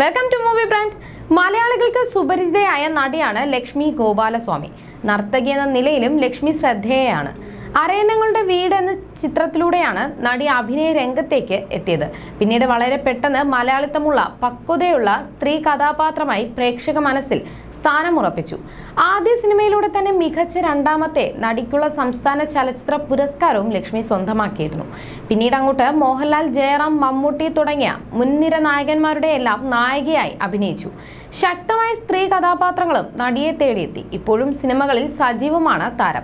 Welcome to movie brand മലയാളികൾക്ക് സുപരിചിതയായ നടിയാണ് ലക്ഷ്മി ഗോപാലസ്വാമി. നർത്തകി എന്ന നിലയിലും ലക്ഷ്മി ശ്രദ്ധേയയാണ്. അരയന്നങ്ങളുടെ വീട് എന്ന ചിത്രത്തിലൂടെയാണ് നടി അഭിനയ രംഗത്തേക്ക് എത്തിയത്. പിന്നീട് വളരെ പെട്ടെന്ന് മലയാളിത്തമുള്ള പക്വതയുള്ള സ്ത്രീ കഥാപാത്രമായി പ്രേക്ഷക മനസ്സിൽ സ്ഥാനമുറപ്പിച്ചു. ആദ്യ സിനിമയിലൂടെ തന്നെ മികച്ച രണ്ടാമത്തെ നടിക്കുള്ള സംസ്ഥാന ചലച്ചിത്ര പുരസ്കാരവും ലക്ഷ്മി സ്വന്തമാക്കിയിരുന്നു. പിന്നീട് അങ്ങോട്ട് മോഹൻലാൽ ജയറാം മമ്മൂട്ടി തുടങ്ങിയ മുൻനിര നായകന്മാരുടെ എല്ലാം നായികയായി അഭിനയിച്ചു. ശക്തമായ സ്ത്രീ കഥാപാത്രങ്ങളും നടിയെ തേടിയെത്തി. ഇപ്പോഴും സിനിമകളിൽ സജീവമാണ് താരം.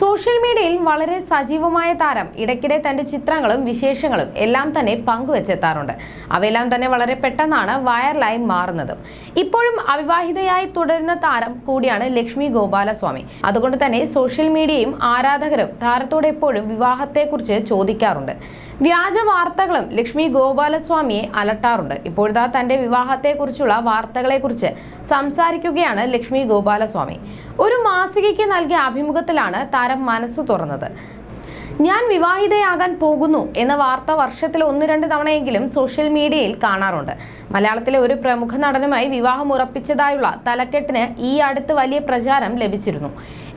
സോഷ്യൽ മീഡിയയിൽ വളരെ സജീവമായ താരം. ഇടയ്ക്കിടെ തന്റെ ചിത്രങ്ങളും വിശേഷങ്ങളും എല്ലാം തന്നെ പങ്കുവെച്ചെത്താറുണ്ട്. അവയെല്ലാം തന്നെ വളരെ പെട്ടെന്നാണ് വൈറലായി മാറുന്നത്. ഇപ്പോഴും അവിവാഹിതയായി തുടരുന്ന താരം കൂടിയാണ് ലക്ഷ്മി ഗോപാലസ്വാമി. അതുകൊണ്ട് തന്നെ സോഷ്യൽ മീഡിയയും ആരാധകരും താരത്തോട് എപ്പോഴും വിവാഹത്തെക്കുറിച്ച് ചോദിക്കാറുണ്ട്. വ്യാജ വാർത്തകളും ലക്ഷ്മി ഗോപാലസ്വാമിയെ അലട്ടാറുണ്ട്. ഇപ്പോഴത്തെ തന്റെ വിവാഹത്തെക്കുറിച്ചുള്ള വാർത്തകളെക്കുറിച്ച് സംസാരിക്കുകയാണ് ലക്ഷ്മി ഗോപാലസ്വാമി. ഒരു മാസികയ്ക്ക് നൽകിയ അഭിമുഖത്തിലാണ് താരം മനസ്സ് തുറന്നത്. ഞാൻ വിവാഹിതയാകാൻ പോകുന്നു എന്ന വാർത്ത വർഷത്തിൽ ഒന്ന് രണ്ട് തവണയെങ്കിലും സോഷ്യൽ മീഡിയയിൽ കാണാറുണ്ട്. മലയാളത്തിലെ ഒരു പ്രമുഖ നടനുമായി വിവാഹം ഉറപ്പിച്ചതായുള്ള തലക്കെട്ടിന് ഈ അടുത്ത് വലിയ പ്രചാരം ലഭിച്ചിരുന്നു.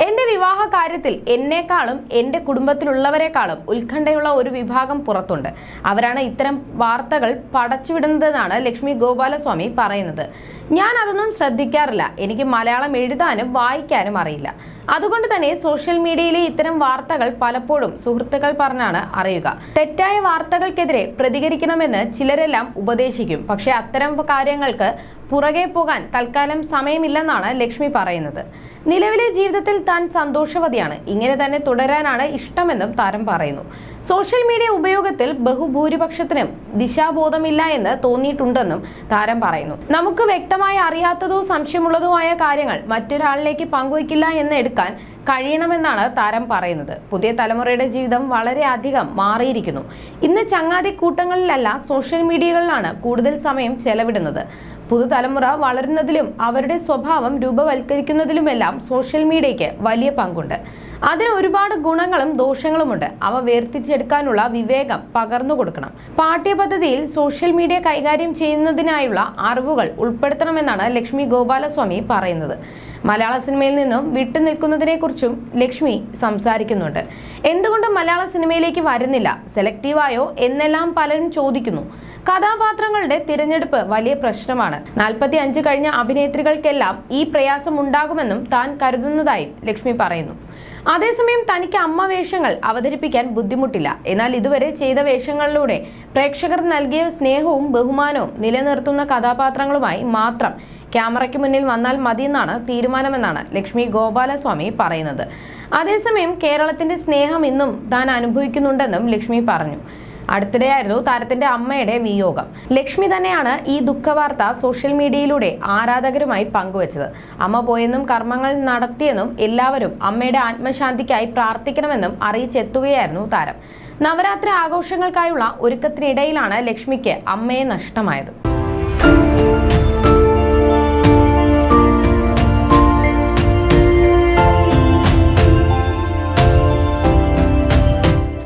എന്റെ വിവാഹ കാര്യത്തിൽ എന്നെക്കാളും എന്റെ കുടുംബത്തിലുള്ളവരെക്കാളും ഉത്കണ്ഠയുള്ള ഒരു വിഭാഗം പുറത്തുണ്ട്. അവരാണ് ഇത്തരം വാർത്തകൾ പടച്ചുവിടുന്നതെന്നാണ് ലക്ഷ്മി ഗോപാലസ്വാമി പറയുന്നത്. ഞാൻ അതൊന്നും ശ്രദ്ധിക്കാറില്ല. എനിക്ക് മലയാളം എഴുതാനും വായിക്കാനും അറിയില്ല. അതുകൊണ്ട് തന്നെ സോഷ്യൽ മീഡിയയിലെ ഇത്തരം വാർത്തകൾ പലപ്പോഴും സുഹൃത്തുക്കൾ പറഞ്ഞാണ് അറിയുക. തെറ്റായ വാർത്തകൾക്കെതിരെ പ്രതികരിക്കണമെന്ന് ചിലരെല്ലാം ഉപദേശിക്കും. പക്ഷേ അത്തരം കാര്യങ്ങൾക്ക് പുറകെ പോകാൻ തൽക്കാലം സമയമില്ലെന്നാണ് ലക്ഷ്മി പറയുന്നത്. നിലവിലെ ജീവിതത്തിൽ താൻ സന്തോഷവതിയാണ്. ഇങ്ങനെ തന്നെ തുടരാനാണ് ഇഷ്ടമെന്നും താരം പറയുന്നു. സോഷ്യൽ മീഡിയ ഉപയോഗത്തിൽ ബഹുഭൂരിപക്ഷത്തിനും ദിശാബോധമില്ല എന്ന് തോന്നിയിട്ടുണ്ടെന്നും താരം പറയുന്നു. നമുക്ക് വ്യക്തമായി അറിയാത്തതോ സംശയമുള്ളതോ ആയ കാര്യങ്ങൾ മറ്റൊരാളിലേക്ക് പങ്കുവയ്ക്കില്ല എന്ന് എടുക്കാൻ കഴിയണമെന്നാണ് താരം പറയുന്നത്. പുതിയ തലമുറയുടെ ജീവിതം വളരെ അധികം മാറിയിരിക്കുന്നു. ഇന്ന് ചങ്ങാതി കൂട്ടങ്ങളിലല്ല സോഷ്യൽ മീഡിയകളിലാണ് കൂടുതൽ സമയം ചെലവിടുന്നത്. പുതുതലമുറ വളരുന്നതിലും അവരുടെ സ്വഭാവം രൂപവൽക്കരിക്കുന്നതിലുമെല്ലാം സോഷ്യൽ മീഡിയയ്ക്ക് വലിയ പങ്കുണ്ട്. അതിന് ഒരുപാട് ഗുണങ്ങളും ദോഷങ്ങളുമുണ്ട്. അവ വേർതിരിച്ചെടുക്കാനുള്ള വിവേകം പകർന്നു കൊടുക്കണം. പാഠ്യപദ്ധതിയിൽ സോഷ്യൽ മീഡിയ കൈകാര്യം ചെയ്യുന്നതിനായുള്ള അറിവുകൾ ഉൾപ്പെടുത്തണമെന്നാണ് ലക്ഷ്മി ഗോപാലസ്വാമി പറയുന്നത്. മലയാള സിനിമയിൽ നിന്നും വിട്ടുനിൽക്കുന്നതിനെക്കുറിച്ചും ലക്ഷ്മി സംസാരിക്കുന്നുണ്ട്. എന്തുകൊണ്ട് മലയാള സിനിമയിലേക്ക് വരുന്നില്ല? സെലക്റ്റീവായോ? എന്നെല്ലാം പലരും ചോദിക്കുന്നു. കഥാപാത്രങ്ങളുടെ തിരഞ്ഞെടുപ്പ് വലിയ പ്രശ്നമാണ്. നാൽപ്പത്തി അഞ്ച് കഴിഞ്ഞ അഭിനേത്രികൾക്കെല്ലാം ഈ പ്രയാസം ഉണ്ടാകുമെന്നും താൻ കരുതുന്നതായും ലക്ഷ്മി പറയുന്നു. അതേസമയം തനിക്ക് അമ്മ വേഷങ്ങൾ അവതരിപ്പിക്കാൻ ബുദ്ധിമുട്ടില്ല. എന്നാൽ ഇതുവരെ ചെയ്ത വേഷങ്ങളിലൂടെ പ്രേക്ഷകർ നൽകിയ സ്നേഹവും ബഹുമാനവും നിലനിർത്തുന്ന കഥാപാത്രങ്ങളുമായി മാത്രം ക്യാമറയ്ക്ക് മുന്നിൽ വന്നാൽ മതിയെന്നാണ് തീരുമാനമെന്നാണ് ലക്ഷ്മി ഗോപാലസ്വാമി പറയുന്നത്. അതേസമയം കേരളത്തിന്റെ സ്നേഹം ഇന്നും താൻ അനുഭവിക്കുന്നുണ്ടെന്നും ലക്ഷ്മി പറഞ്ഞു. അടുത്തിടെയായിരുന്നു താരത്തിന്റെ അമ്മയുടെ വിയോഗം. ലക്ഷ്മി തന്നെയാണ് ഈ ദുഃഖവാർത്ത സോഷ്യൽ മീഡിയയിലൂടെ ആരാധകരുമായി പങ്കുവച്ചത്. അമ്മ പോയെന്നും കർമ്മങ്ങൾ നടത്തിയെന്നും എല്ലാവരും അമ്മയുടെ ആത്മശാന്തിക്കായി പ്രാർത്ഥിക്കണമെന്നും അറിയിച്ചെത്തുകയായിരുന്നു താരം. നവരാത്രി ആഘോഷങ്ങൾക്കായുള്ള ഒരുക്കത്തിനിടയിലാണ് ലക്ഷ്മിക്ക് അമ്മയെ നഷ്ടമായത്.